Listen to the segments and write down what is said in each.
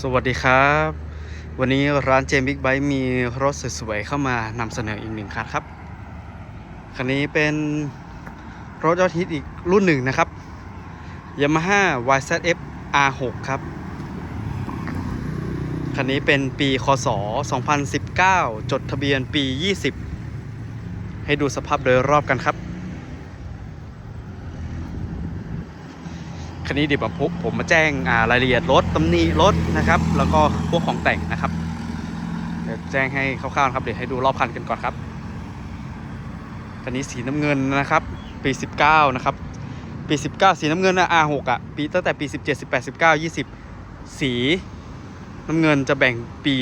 สวัสดีครับ วันนี้ร้านเจมบิ๊กไบค์มีรถสวยๆเข้ามานำเสนออีกหนึ่งคันครับ คันนี้เป็นรถยอดฮิตอีกรุ่นหนึ่งนะครับ Yamaha YZF R6 ครับ คันนี้เป็นปีคศ 2019 จดทะเบียนปี 20 ให้ดูสภาพโดยรอบกันครับ คันนี้เดี๋ยวผมผมมาแจ้งารายละเอียดรถตำหนิรถนะครับ แล้วก็พวกของแต่งนะครับ เดี๋ยวแจ้งให้คร่าวๆครับ เดี๋ยวให้ดูรอบคันกันก่อนครับคันนี้สีน้ำเงินนะครับ ปี 19 นะครับ ปี 19 สีน้ำเงินนะ R6 อะ ปีตั้งแต่ปี 17 18 19 20 สีน้ำเงินจะแบ่งปี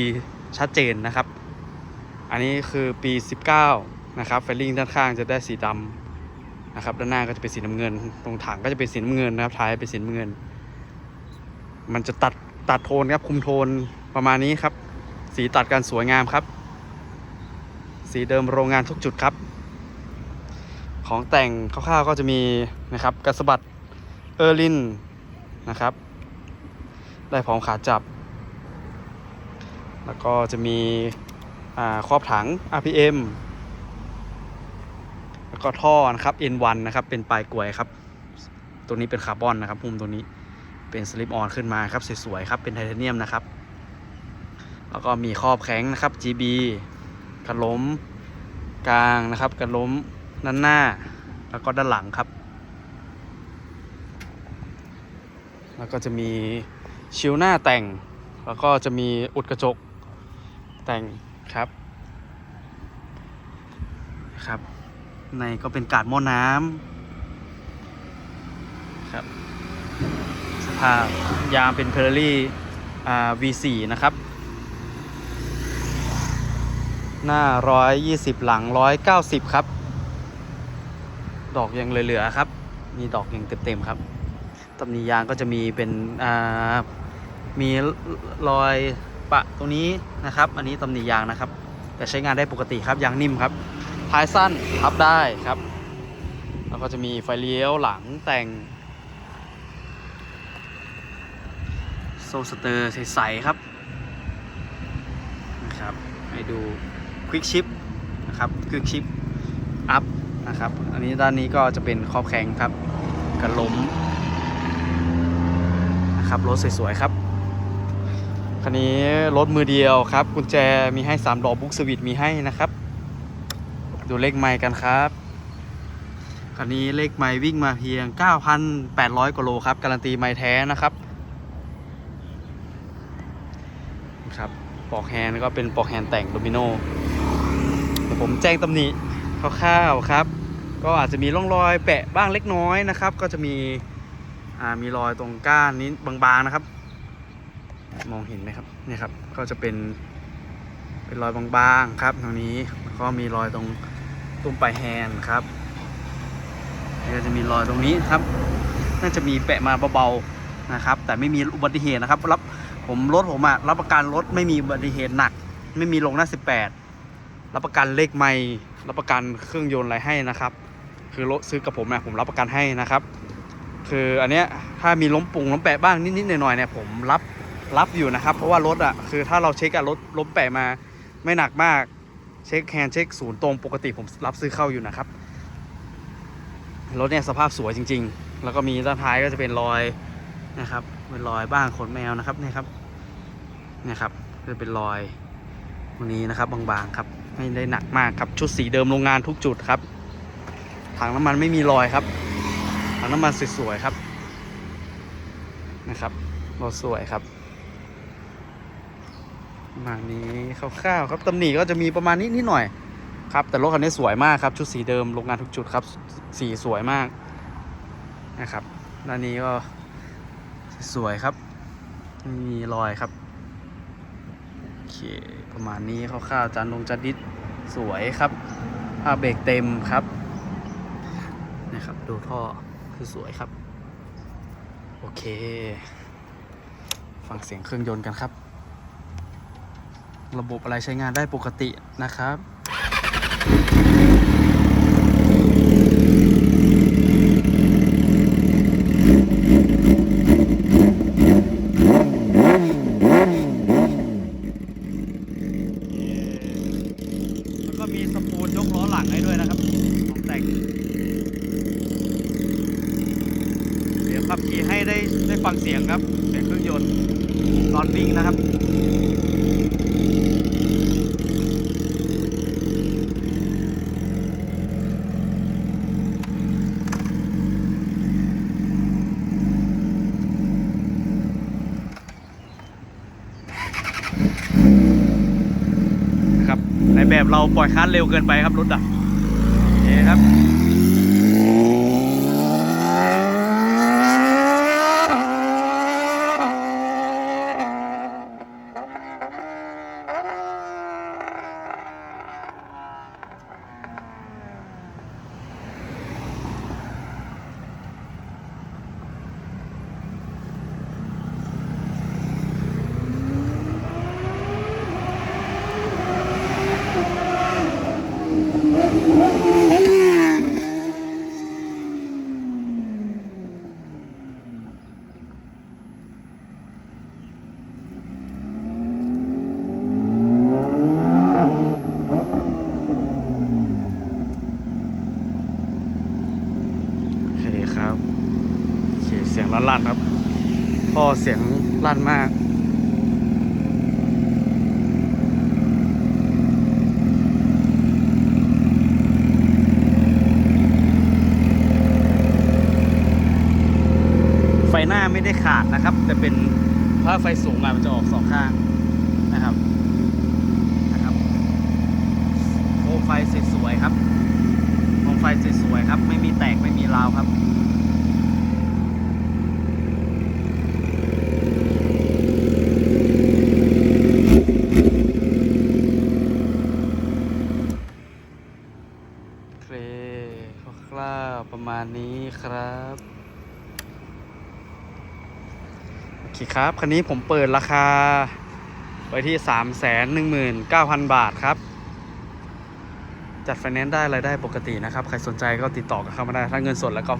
ชัดเจนนะครับ อันนี้คือปี 19 นะครับไฟลิ่งด้านข้างจะได้สีดำ นะครับด้านหน้าก็จะเป็นสีน้ำเงิน ตรงถังก็จะเป็นสีน้ำเงินนะครับท้ายเป็นสีน้ำเงิน มันจะตัดตัดโทนครับคุมโทนประมาณนี้ครับ สีตัดกันสวยงามครับ สีเดิมโรงงานทุกจุดครับ ของแต่งคร่าวๆก็จะมีนะครับกระสบัดเออร์ลินนะครับได้พร้อมขาจับ แล้วก็จะมีครอบถัง RPM ก็ท่อนะครับ N1 นะครับ เป็นปลายกลวยครับ ตัวนี้เป็นคาร์บอนนะครับหุ้มตัวนี้เป็นสลิปออนขึ้นมาครับสวยๆครับเป็นไทเทเนียมนะครับ แล้วก็มีครอบแข็งนะครับ GB กระล้มกลางนะครับ กระล้มด้านหน้า แล้วก็ด้านหลังครับ แล้วก็จะมีชิวหน้าแต่ง แล้วก็จะมีอุดกระจกแต่งครับครับ ในก็เป็นกาดหม้อน้ำครับสภาพยางเป็นเพลลี่อ่า V4 นะครับ หน้า 120 หลัง 190 ครับ ดอกยังเหลือๆครับ มีดอกยังเต็มๆครับตำหนิยางก็จะมีเป็นอ่ามีรอยปะตรงนี้นะครับ อันนี้ตำหนิยางนะครับ แต่ใช้งานได้ปกติครับยางนิ่มครับ ท้ายสั้นพับได้ครับ แล้วก็จะมีไฟเลี้ยวหลังแต่งโซสเตอร์ใสๆครับนะครับให้ดูควิกชิปนะครับควิกชิปอัพนะครับ อันนี้ด้านนี้ก็จะเป็นครอบแข็งครับกันล้มนะครับรถสวยๆครับคันนี้รถมือเดียวครับ กุญแจมีให้ 3 ดอกบุ๊กสวิตมีให้นะครับ ดูเลขไมล์กันครับคันนี้เลขไมล์วิ่งมาเพียง 9,800กว่าโลครับ การันตีไมล์แท้นะครับครับปอกแฮนด์ก็เป็นปอกแฮนด์แต่งโดมิโนผมแจ้งตำหนิคร่าวๆครับ ก็อาจจะมีร่องรอยแปะบ้างเล็กน้อยนะครับ ก็จะมีอ่ามีรอยตรงก้านนี้บางๆนะครับ มองเห็นไหมครับเนี่ยครับ ก็จะเป็นเป็นรอยบางๆครับตรงนี้แล้วก็มีรอยตรง ตุ้มปลายแฮนด์ครับก็จะมีรอยตรงนี้ครับ น่าจะมีแปะมาเบาๆนะครับ แต่ไม่มีอุบัติเหตุนะครับ รับผมรถผมอะรับประกันรถไม่มีอุบัติเหตุหนัก ไม่มีลงหน้า 18 รับประกันเลขไม่รับประกันเครื่องยนต์อะไรให้นะครับ คือรถซื้อกับผมนะผมรับประกันให้นะครับ คืออันเนี้ยถ้ามีล้มปุ่งล้มแปะบ้างนิดๆหน่อยๆเนี่ยผมรับรับอยู่นะครับ เพราะว่ารถอะคือถ้าเราเช็คอะรถล้มแปะมาไม่หนักมาก เช็คแฮนด์เช็คศูนย์ตรงปกติผมรับซื้อเข้าอยู่นะครับ รถเนี่ยสภาพสวยจริง ๆ แล้วก็มีด้านท้ายก็จะเป็นรอยนะครับเป็นรอยบ้างขนแมวนะครับเนี่ยครับเนี่ยครับจะเป็นรอยตรงนี้นะครับบางๆครับไม่ได้หนักมากครับชุดสีเดิมโรงงานทุกจุดครับถังน้ำมันไม่มีรอยครับถังน้ำมันสวยๆครับนะครับรถสวยครับ ประมาณนี้คร่าวๆครับตำหนิก็จะมีประมาณนี้นิดหน่อยครับแต่รถคันนี้สวยมากครับชุดสีเดิมโรงงานทุกจุดครับสีสวยมากนะครับด้านนี้ก็สวยครับมีรอยครับโอเคประมาณนี้คร่าวๆจานลงจานดิดสวยครับผ้าเบรกเต็มครับนะครับดูท่อคือสวยครับ โอเค ฟังเสียงเครื่องยนต์กันครับ ระบบอะไรใช้งานได้ปกตินะครับขับขี่ให้ได้ได้ฟังเสียงครับ เสียงเครื่องยนต์ตอนนิ่งนะครับ ในแบบเราปล่อยคันเร็วเกินไปครับรถอะโอเคครับ ครับโอเคเสียงลั่นๆครับพ่อเสียงลั่นมาก ไม่ได้ขาดนะครับ แต่เป็นถ้าไฟสูงอะมันจะออกสองข้างนะครับนะครับโคมไฟสวยๆครับโคมไฟสวยๆครับ ไม่มีแตกไม่มีราวครับเคคร่าวๆประมาณนี้ครับ โอเครับ คันนี้ผมเปิดราคาไว้ที่ 3 1 9 0 0 0 บาทครับ จัดไฟแนนซ์ได้รายได้ปกตินะครับ ใครสนใจก็ติดต่อกันเข้ามาได้ถ้าเงินสดแล้วก็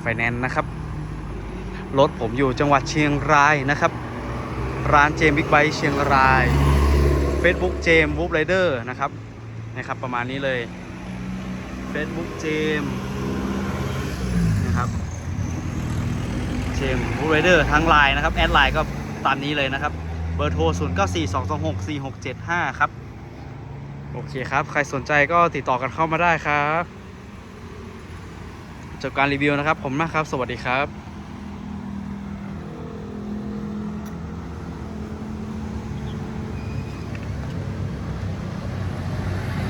ไฟแนนซ์นะครับ รถผมอยู่จังหวัดเชียงรายนะครับ ร้านเจมบิ๊กไบค์เชียงราย Facebook เจมวูฟไรเดอร์นะครับนะครับ ประมาณนี้เลย Facebook เจมนะครับ เชมบูเรเดอร์ทั้งไลน์นะครับ แอดไลน์ก็ตามนี้เลยนะครับ เบอร์โทร 0 9 4 2 2 6 4 6 7 5 ครับ โอเคครับ ใครสนใจก็ติดต่อกันเข้ามาได้ครับ จบการรีวิวนะครับ ผมมากครับ สวัสดีครับ